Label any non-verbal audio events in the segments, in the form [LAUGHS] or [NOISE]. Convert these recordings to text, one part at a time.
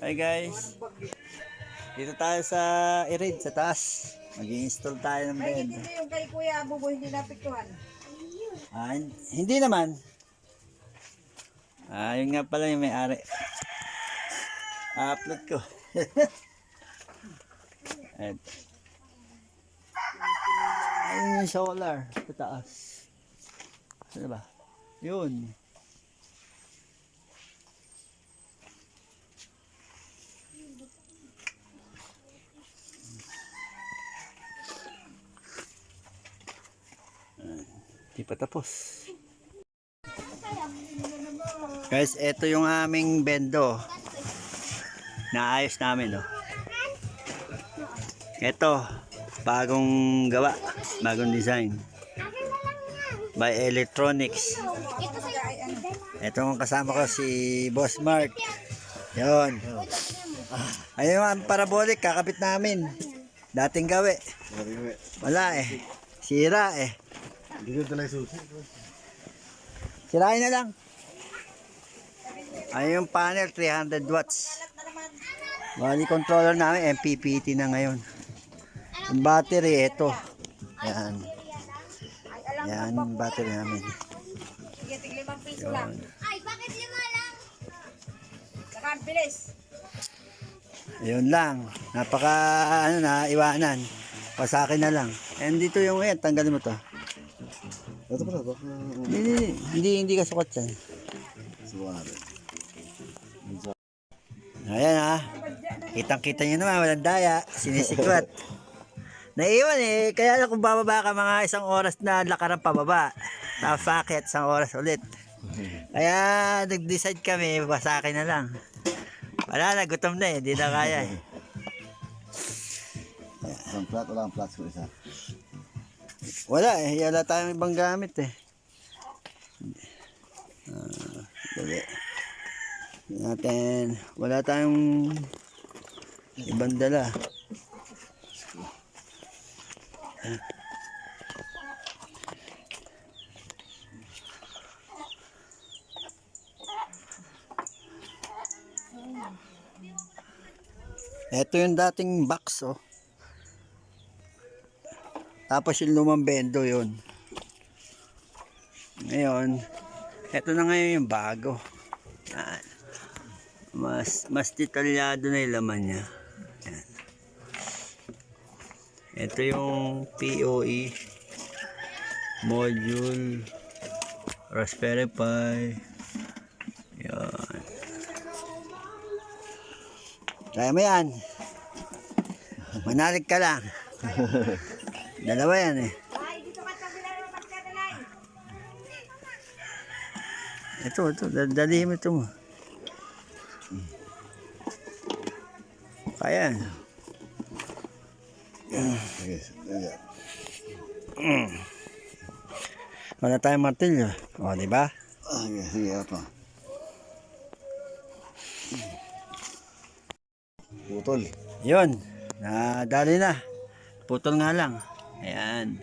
Hi guys. Dito tayo sa Irid, sa taas. Mag-install tayo ng Ay, bed. hindi yung kay Kuya Bubo, hindi napiktuhan. Ah, hin- hindi naman. Ah, yun nga pala yung may-ari. upload ko. [LAUGHS] Ayan. Ayun yung solar sa taas. Ano ba? Yun. Di pa tapos. Guys, ito yung aming bendo. Naayos namin, oh. Ito, bagong gawa, bagong design. By Electronics. Ito ang kasama ko si Boss Mark. Yon. Ayun ang parabolic, kakabit namin. Dating gawi. Wala eh. Sira eh. Dito talaga susi. Sirain na lang. Ayun yung panel, 300 watts. Bali controller namin, MPPT na ngayon. Yung battery, ito. Yan. Yan, yung battery namin. Sige, tig limang piso lang. Ay, bakit lima lang? Saka, bilis. Yun lang. Napaka, ano na, iwanan. Pasakin na lang. And dito yung, yan, tanggalin mo to. Ito pala, baka Hindi, hindi, hindi, hindi ka sukat yan. suwari. Ayan ha. Kitang-kita nyo naman, walang daya. Sinisikwat. Naiwan eh. Kaya lang kung bababa ka mga isang oras na lakaran pababa. Tapos sakit, isang oras ulit. Kaya nag-decide kami, basakin na lang. Wala na, gutom na eh. Hindi na kaya eh. Isang plat, wala ang plat ko isa. Wala eh. Wala tayong ibang gamit eh. Ah, dali. Natin. Wala tayong ibang dala. Ito yung dating box oh. Tapos yung lumang bendo yun. Ngayon, eto na ngayon yung bago. Yan. Mas, mas detalyado na yung laman niya. Yan. Ito yung POE module Raspberry Pi. Yan. Kaya mo yan. Manalig ka lang. [LAUGHS] Dalawa yan eh. Magkadalay. Ito, ito. dal- Dalihin mo ito mo. Kaya. Wala tayong martilyo. O, di ba? Ah, Sige, sige, ito. Putol. Yun. Nadali na. Putol nga lang. Ayan.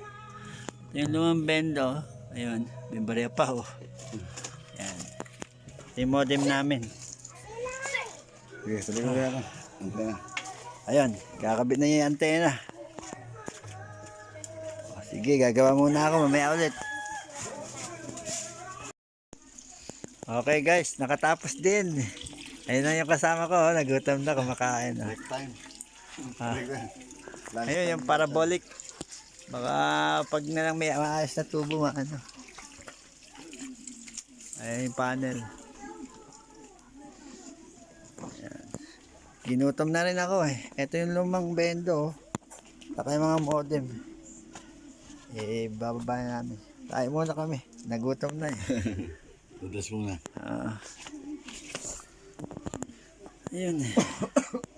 Ito yung lumang bendo. Ayun. May barya pa oh. Ayan. Ito yung modem namin. Sige, sabi ko ka. Antena. Ayun. Kakabit na yung antena. O, sige, gagawa muna ako. Mamaya ulit. Okay guys, nakatapos din. Ayun na yung kasama ko. oh. Nagutom na, kumakain time. Ah. Ayun, yung parabolic. Baka pag na lang may maayos na tubo, ano. Ayun yung panel. Ayan. Ginutom na rin ako eh. Ito yung lumang bendo. oh. Saka yung mga modem. Eh, bababa na namin. Tayo muna kami. Nagutom na eh. [LAUGHS] Dudas muna. Ah. Ayun eh. [COUGHS]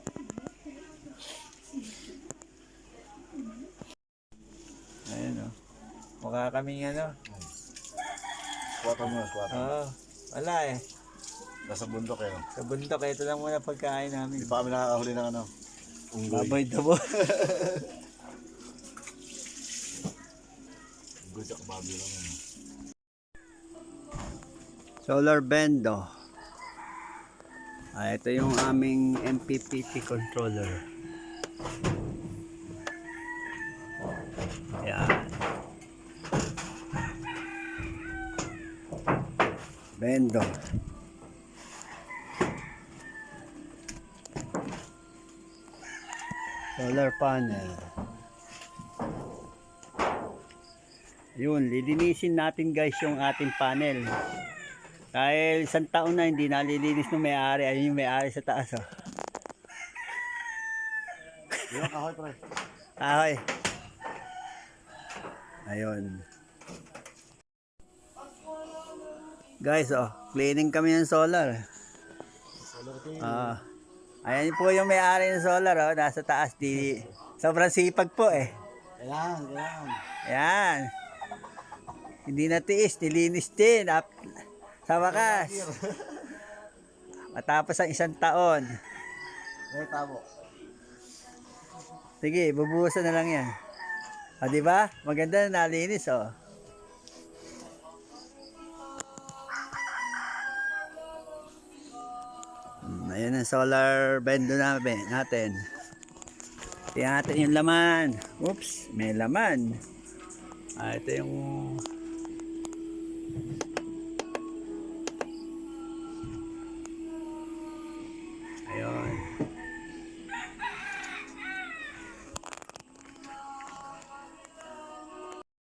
Ayun oh. Mukha kaming ano. Swata muna, swata. Oo. wala eh. Nasa bundok kayo. Sa bundok, ito lang muna pagkain Hindi namin. pa kami nakakahuli ng ano. Unggoy. Baboy dabo. [LAUGHS] Unggoy sa kababi lang. Ano. Solar bendo. Ah, ito yung aming MPPT controller. Yan. Bendo. Solar panel. Yun, lilinisin natin guys yung ating panel. Dahil isang taon na hindi nalilinis ng may-ari. Ayun yung may-ari sa taas. Oh. Yung kahoy, pre. Ahoy. Ayun. Guys, oh, cleaning kami ng solar. Ah. ayan po yung may-ari ng solar, oh, nasa taas di sobrang sipag po eh. Kailangan, kailangan. Ayan. Hindi natiis, nilinis din. Ap- sa wakas. Matapos ang isang taon. May tabo. Sige, bubuhusan na lang yan. O, di ba? Maganda na nalinis, oh. Ayan ang solar bendo namin, natin. Tingnan natin yung laman. Oops, may laman. Ah, ito yung